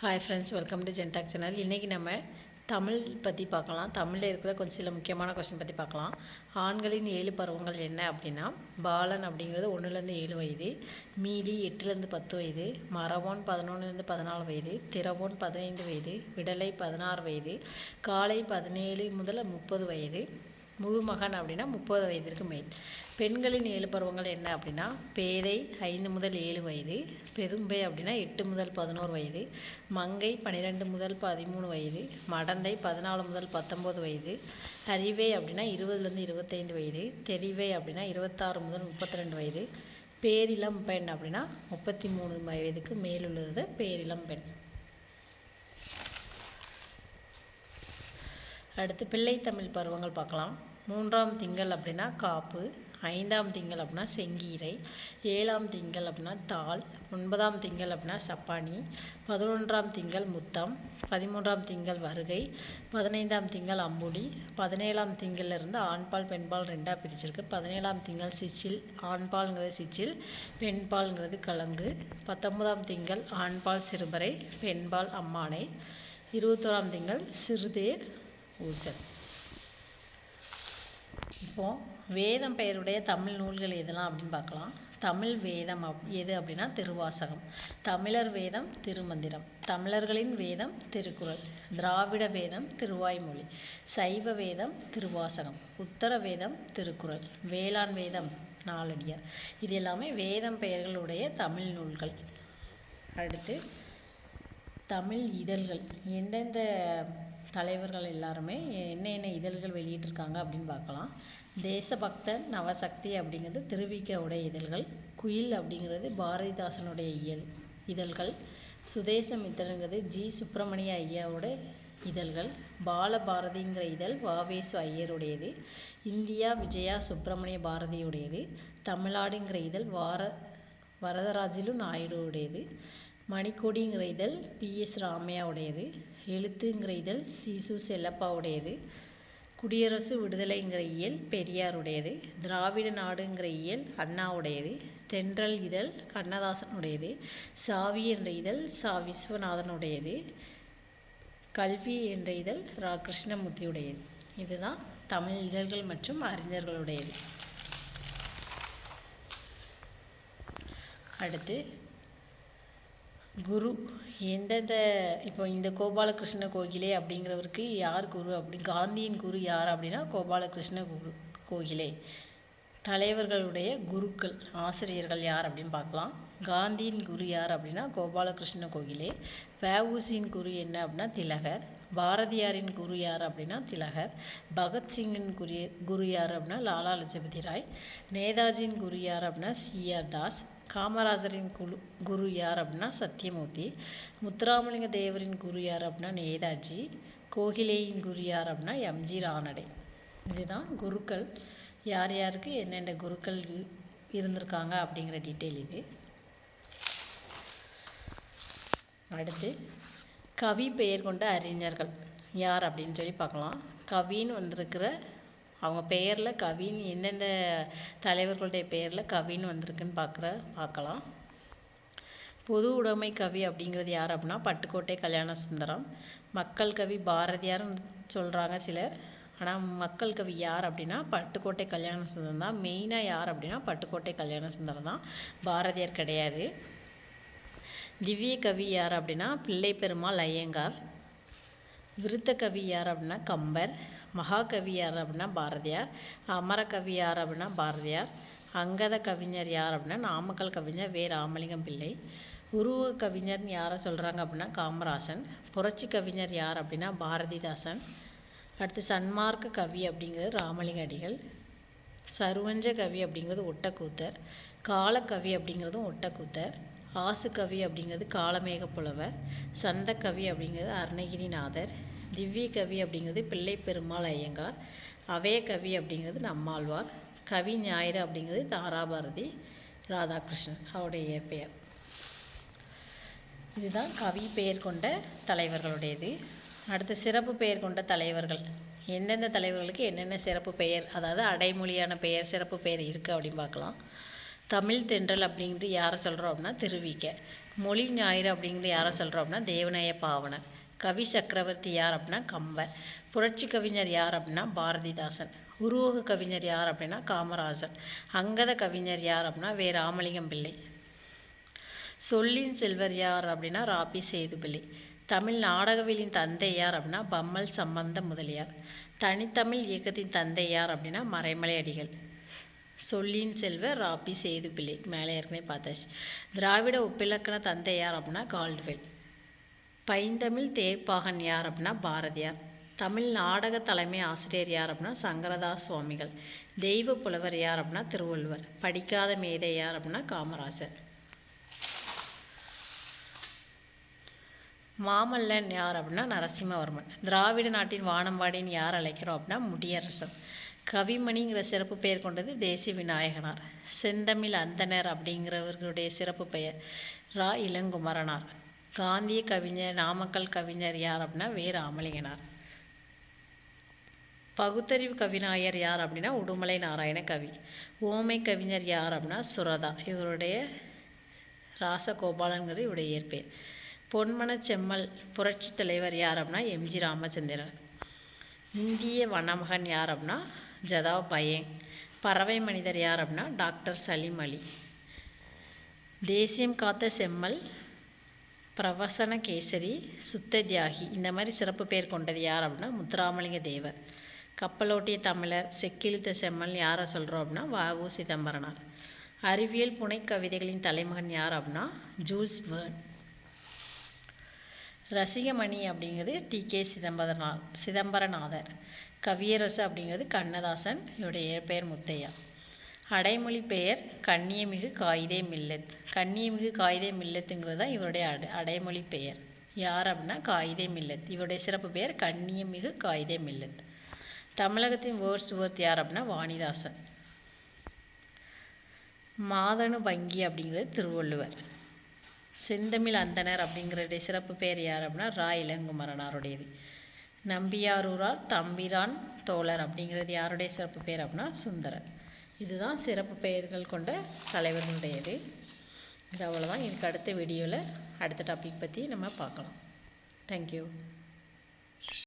Hi friends welcome to ஜென்டாக் channel இன்றைக்கி நம்ம தமிழ் பற்றி பார்க்கலாம். தமிழில் இருக்கிற கொஞ்சம் சில முக்கியமான கொஸ்டின் பற்றி பார்க்கலாம். ஆண்களின் ஏழு பருவங்கள் என்ன அப்படின்னா பாலன் அப்படிங்கிறது ஒன்றுலேருந்து ஏழு வயது மீதி எட்டுலேருந்து பத்து வயது மரவோன் பதினொன்றுலேருந்து பதினாலு வயது திரவோன் பதினைந்து வயது விடலை பதினாறு வயது காலை பதினேழு முதல் முப்பது வயது முதுமகன் அப்படின்னா முப்பது வயதிற்கு மேல். பெண்களின் ஏழு பருவங்கள் என்ன அப்படின்னா பேதை ஐந்து முதல் ஏழு வயது பெரும்பை அப்படின்னா எட்டு முதல் பதினோரு வயது மங்கை பன்னிரெண்டு முதல் பதிமூணு வயது மடந்தை பதினாலு முதல் பத்தொம்போது வயது அறிவை அப்படின்னா இருபதுலேருந்து இருபத்தைந்து வயது தெரிவை அப்படின்னா இருபத்தாறு முதல் முப்பத்தி ரெண்டு வயது பேரிளம் பெண் அப்படின்னா முப்பத்தி மூணு வயதுக்கு மேலுள்ளது பேரிளம் பெண். அடுத்து பிள்ளைத்தமிழ் பருவங்கள் பார்க்கலாம். மூன்றாம் திங்கள் அப்படின்னா காப்பு ஐந்தாம் திங்கள் அப்படின்னா செங்கீரை ஏழாம் திங்கள் அப்படின்னா தாள் ஒன்பதாம் திங்கள் அப்படின்னா சப்பானி பதினொன்றாம் திங்கள் முத்தம் பதிமூன்றாம் திங்கள் வருகை பதினைந்தாம் திங்கள் அம்புடி பதினேழாம் திங்கள்லேருந்து ஆண்பால் பெண்பால் ரெண்டாக பிரிச்சிருக்கு. பதினேழாம் திங்கள் சிச்சில் ஆண்பால்ங்கிறது சிச்சில் பெண்பால்ங்கிறது கலங்கு. பத்தொன்பதாம் திங்கள் ஆண்பால் சிறுபறை பெண்பால் அம்மானை. இருபத்தோராம் திங்கள் சிறுதேர் ஊசல். இப்போது வேதம் பெயருடைய தமிழ் நூல்கள் எதெல்லாம் அப்படின்னு பார்க்கலாம். தமிழ் வேதம் அப் எது அப்படின்னா திருவாசகம். தமிழர் வேதம் திருமந்திரம். தமிழர்களின் வேதம் திருக்குறள். திராவிட வேதம் திருவாய்மொழி. சைவ வேதம் திருவாசகம். உத்தர வேதம் திருக்குறள். வேளாண் வேதம் நாலடியார். இது எல்லாமே வேதம் பெயர்களுடைய தமிழ் நூல்கள். அடுத்து தமிழ் இதழ்கள். எந்தெந்த தலைவர்கள் எல்லாருமே என்ன என்ன இதழ்கள் வெளியிட்டிருக்காங்க அப்படின்னு பார்க்கலாம். தேசபக்தர் நவசக்தி அப்படிங்கிறது திருவிக்கவுடைய இதழ்கள் குயில் அப்படிங்கிறது பாரதிதாசனுடைய இயல் இதழ்கள் சுதேசமித்தலுங்கிறது ஜி. சுப்பிரமணிய ஐயாவோட இதழ்கள் பாலபாரதிங்கிற இதழ் வாவேசு ஐயருடையது இந்தியா விஜயா சுப்பிரமணிய பாரதியுடையது தமிழ்நாடுங்கிற இதழ் வார வரதராஜிலு நாயுடுவுடையது மணிக்கொடிங்கிற இதழ் பி. எஸ். ராமையா ராமையாவுடையது எழுத்துங்கிற இதழ் சிசு செல்லப்பாவுடையது குடியரசு விடுதலைங்கிற இயல் பெரியாருடையது திராவிட நாடுங்கிற இயல் அண்ணாவுடையது தென்றல் இதழ் கண்ணதாசனுடையது சாவி என்ற இதழ் சா விஸ்வநாதனுடையது கல்வி என்ற இதழ் ரா கிருஷ்ணமூர்த்தியுடையது இதுதான் தமிழ் இதழ்கள் மற்றும் அறிஞர்களுடையது. அடுத்து குரு எந்தெந்த இப்போ இந்த கோபாலகிருஷ்ண கோகிலே அப்படிங்கிறவருக்கு யார் குரு அப்படி காந்தியின் குரு யார் அப்படின்னா கோபாலகிருஷ்ண குரு கோகிலே. தலைவர்களுடைய குருக்கள் ஆசிரியர்கள் யார் அப்படின்னு பார்க்கலாம். காந்தியின் குரு யார் அப்படின்னா கோபாலகிருஷ்ண கோகிலே. வஉசியின் குரு என்ன அப்படின்னா திலகர். பாரதியாரின் குரு யார் அப்படின்னா திலகர். பகத்சிங்கின் குரு குரு யார் அப்படின்னா லாலா லஜபதி ராய். நேதாஜியின் குரு யார் அப்படின்னா சிஆர் தாஸ். காமராஜரின் குழு குரு யார் அப்படின்னா சத்தியமூர்த்தி. முத்துராமலிங்க தேவரின் குரு யார் அப்படின்னா நேதாஜி. கோகிலேயின் குரு யார் அப்படின்னா எம்ஜி ராணடை. இதுதான் குருக்கள். யார் யாருக்கு என்னென்ன குருக்கள் இருந்திருக்காங்க அப்படிங்கிற டீட்டெயில் இது. அடுத்து கவி பெயர் கொண்ட அறிஞர்கள் யார் அப்படின்னு சொல்லி பார்க்கலாம். கவின்னு வந்திருக்கிற அவங்க பெயரில் கவின்னு எந்தெந்த தலைவர்களுடைய பெயரில் கவின்னு வந்திருக்குன்னு பார்க்குற பார்க்கலாம் பொது உடைமை கவி அப்படிங்கிறது யார் அப்படின்னா பட்டுக்கோட்டை கல்யாண சுந்தரம். மக்கள் கவி பாரதியார்னு சொல்கிறாங்க சிலர். ஆனால் மக்கள் கவி யார் அப்படின்னா பட்டுக்கோட்டை கல்யாண சுந்தரம் தான். மெயினாக யார் அப்படின்னா பட்டுக்கோட்டை கல்யாண சுந்தரம் தான். பாரதியார் கிடையாது. திவ்ய கவி யார் அப்படின்னா பிள்ளை பெருமாள் ஐயங்கார். விருத்த கவி யார் அப்படின்னா கம்பர். மகாகவி யார் அப்படின்னா பாரதியார் அமரகவி யார் அப்படின்னா பாரதியார் அங்கத கவிஞர் யார் அப்படின்னா நாமக்கல் கவிஞர் வே. ராமலிங்கம் பிள்ளை உருவ கவிஞர்னு யாரை சொல்கிறாங்க அப்படின்னா காமராசன் புரட்சி கவிஞர் யார் அப்படின்னா பாரதிதாசன் அடுத்து சன்மார்க்க கவி அப்படிங்கிறது ராமலிங்க அடிகள் சருவஞ்ச கவி அப்படிங்கிறது ஒட்டக்கூத்தர் காலக்கவி அப்படிங்கிறதும் ஒட்டக்கூத்தர் ஆசு கவி அப்படிங்கிறது காலமேக புலவர் சந்தக்கவி அப்படிங்கிறது அருணகிரிநாதர் திவ்ய கவி அப்படிங்கிறது பிள்ளை பெருமாள் ஐயங்கார் அவே கவி அப்படிங்கிறது நம்மாழ்வார் கவி ஞாயிறு அப்படிங்கிறது தாராபாரதி ராதாகிருஷ்ணன் அவருடைய பெயர். இதுதான் கவி பெயர் கொண்ட தலைவர்களுடையது. அடுத்து சிறப்பு பெயர் கொண்ட தலைவர்கள். எந்தெந்த தலைவர்களுக்கு என்னென்ன சிறப்பு பெயர் அதாவது அடைமொழியான பெயர் சிறப்பு பெயர் இருக்குது அப்படின்னு பார்க்கலாம். தமிழ் தென்றல் அப்படிங்கிறது யாரை சொல்கிறோம் அப்படின்னா திருவிக்க மொழி ஞாயிறு அப்படிங்கிறது யாரை சொல்கிறோம் அப்படின்னா தேவநாய பாவனர். கவி சக்கரவர்த்தி யார் அப்படின்னா கம்பர். புரட்சி கவிஞர் யார் அப்படின்னா பாரதிதாசன். உருவக கவிஞர் யார் அப்படின்னா காமராசன் அங்கத கவிஞர் யார் அப்படின்னா வே. ராமலிங்கம் பிள்ளை சொல்லின் செல்வர் யார் அப்படின்னா ராபி சேதுபிள்ளை. தமிழ் நாடகவியலின் தந்தை யார் அப்படின்னா பம்மல் சம்பந்த முதலியார். தனித்தமிழ் இயக்கத்தின் தந்தை யார் அப்படின்னா மறைமலை அடிகள். சொல்லின் செல்வர் ராபி சேதுபிள்ளை. மேலே ஏற்கனவே பார்த்தாச்சு. திராவிட ஒப்பிலக்கண தந்தை யார் அப்படின்னா கால்டுவெல். பைந்தமிழ் தேர்ப்பாகன் யார் அப்படின்னா பாரதியார். தமிழ் நாடக தலைமை ஆசிரியர் யார் அப்படின்னா சங்கரதாஸ் சுவாமிகள். தெய்வ புலவர் யார் அப்படின்னா திருவள்ளுவர். படிக்காத மேதை யார் அப்படின்னா காமராஜர். மாமல்லன் யார் அப்படின்னா நரசிம்மவர்மன். திராவிட நாட்டின் வானம்பாடின்னு யார் அழைக்கிறோம் அப்படின்னா முடியரசன். கவிமணிங்கிற சிறப்பு பெயர் கொண்டது தேசிய விநாயகனார். செந்தமிழ் அந்தனர் அப்படிங்கிறவர்களுடைய சிறப்பு பெயர் ரா. இளங்குமரனார். காந்திய கவிஞர் நாமக்கல் கவிஞர் யார் அப்படின்னா வே. ராமலிங்கனார். பகுத்தறிவு கவிநாயர் யார் அப்படின்னா உடுமலை நாராயண கவி. ஓமை கவிஞர் யார் அப்படின்னா சுரதா. இவருடைய ராசகோபாலன்கிறது இவருடைய இயற்பெயர். பொன்மன செம்மல் புரட்சி தலைவர் யார் அப்படின்னா எம்ஜி ராமச்சந்திரன். இந்திய வனமகன் யார் அப்படின்னா ஜதா பயங் பறவை மனிதர் யார் அப்படின்னா டாக்டர் சலீம் அலி. தேசியம் காத்த செம்மல் பிரவசன கேசரி சுத்த தியாகி இந்த மாதிரி சிறப்பு பேர் கொண்டது யார் அப்படின்னா முத்துராமலிங்க தேவர். கப்பலோட்டிய தமிழர் செக்கிழுத்த செம்மல் யாரை சொல்கிறோம் அப்படின்னா வஉ சிதம்பரனார். அறிவியல் புனை கவிதைகளின் தலைமகன் யார் அப்படின்னா ஜூல்ஸ் வேர்ன். ரசிகமணி அப்படிங்கிறது டி. கே. சிதம்பரநா சிதம்பரநாதர். கவியரசு அப்படிங்கிறது கண்ணதாசன் இவருடைய பெயர் முத்தையா. அடைமொழி பெயர் கண்ணியமிகு காயிதே மில்லத். கண்ணியமிகு காயிதே மில்லத்துங்கிறது தான் இவருடைய அடை அடைமொழி பெயர். யார் அப்படின்னா காயிதே மில்லத். இவருடைய சிறப்பு பெயர் கண்ணியமிகு காயிதே மில்லத். தமிழகத்தின் வேர்ட்ஸ் வேர்த் யார் அப்படின்னா வாணிதாசன். மாதனு வங்கி அப்படிங்கிறது திருவள்ளுவர். செந்தமிழ் அந்தனர் அப்படிங்கிறடைய சிறப்பு பெயர் யார் அப்படின்னா ரா. இளங்குமரனாருடையது. நம்பியாரூரார் தம்பிரான் தோழர் அப்படிங்கிறது யாருடைய சிறப்பு பெயர் அப்படின்னா சுந்தரன் இதுதான் சிறப்பு பெயர்கள் கொண்ட தலைவர்களுடையது இது அவ்வளோதான் இதுக்கு அடுத்த வீடியோவில் அடுத்த டாபிக் பற்றி நம்ம பார்க்கலாம். தேங்க்யூ